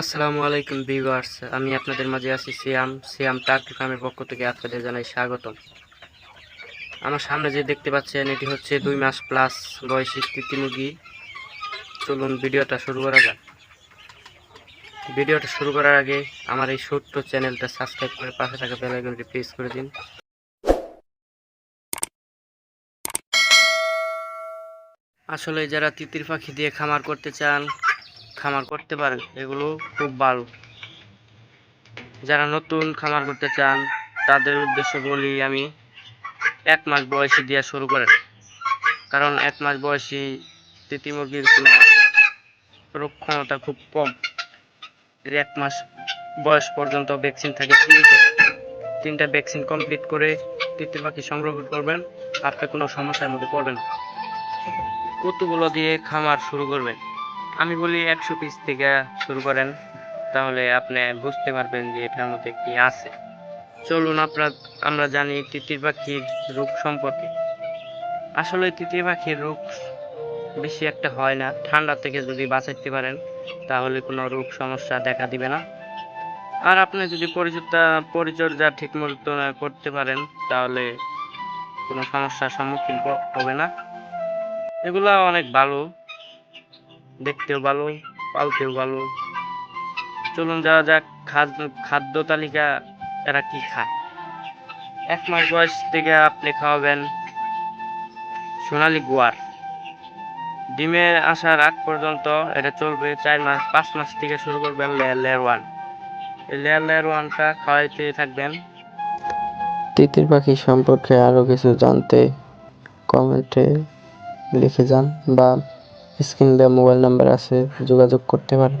আসসালামু আলাইকুম ভিউয়ার্স, আমি আপনাদের মাঝে আছি সিয়াম। সিয়াম টার্কি ফার্মের পক্ষ থেকে আপনাদের জানাই স্বাগতম। আমার সামনে যে দেখতে পাচ্ছেন, এটি হচ্ছে দুই মাস প্লাস বয়সী তিতি মুরগি। চলুন ভিডিওটা শুরু করা যাক। ভিডিওটা শুরু করার আগে আমার এই ছোট্ট চ্যানেলটা সাবস্ক্রাইব করে পাশে থাকা বেল আইকনটি প্রেস করে দিন। আসলে যারা তিতির পাখি দিয়ে খামার করতে চান, খামার করতে পারেন। এগুলো খুব ভালো। যারা নতুন খামার করতে চান, তাদের উদ্দেশ্য বলি আমি এক মাস বয়সী দিয়ে শুরু করেন। কারণ এক মাস বয়সী তিতি মুরগির কোনো রোগ ক্ষমতা খুব কম। এক মাস বয়স পর্যন্ত ভ্যাকসিন থাকে তিনটা। ভ্যাকসিন কমপ্লিট করে তিতির পাখি সংগ্রহ করবেন। আপনি কোনো সমস্যার মধ্যে পড়বেন। কতগুলো দিয়ে খামার শুরু করবেন? আমি বলি একশো পিস থেকে শুরু করেন, তাহলে আপনি বুঝতে পারবেন যে এটার মধ্যে কি আছে। চলুন আপনার, আমরা জানি তিতির পাখির রোগ সম্পর্কে। আসলে তিতির পাখির রোগ বেশি একটা হয় না, ঠান্ডা থেকে যদি বাঁচাইতে পারেন, তাহলে কোনো রোগ সমস্যা দেখা দিবে না। আর আপনি যদি পরিচর্যা পরিচর্যা ঠিক মতো করতে পারেন, তাহলে কোনো সমস্যার সম্মুখীন হবে না। এগুলা অনেক ভালো। দেখতেও ভালো, পালতেও ভালো। চলুন যাওয়া যাক, খাদ্য খাদ্য তালিকা এরা কি খায়। এক মাস বয়স থেকে আপনি খাওয়াবেন সোনালি গোয়ার। ডিমে আসার আগ পর্যন্ত এটা চলবে চার মাস, পাঁচ মাস থেকে শুরু করবেন লেয়ার লেয়ার ওয়ান। এই লেয়ার লেয়ার ওয়ানটা খাওয়াইতে থাকবেন। তিতির পাখি সম্পর্কে আরও কিছু জানতে কমেন্টে লিখে যান বা স্ক্রিনে দেওয়া মোবাইল নাম্বার আছে যোগাযোগ করতে পারেন।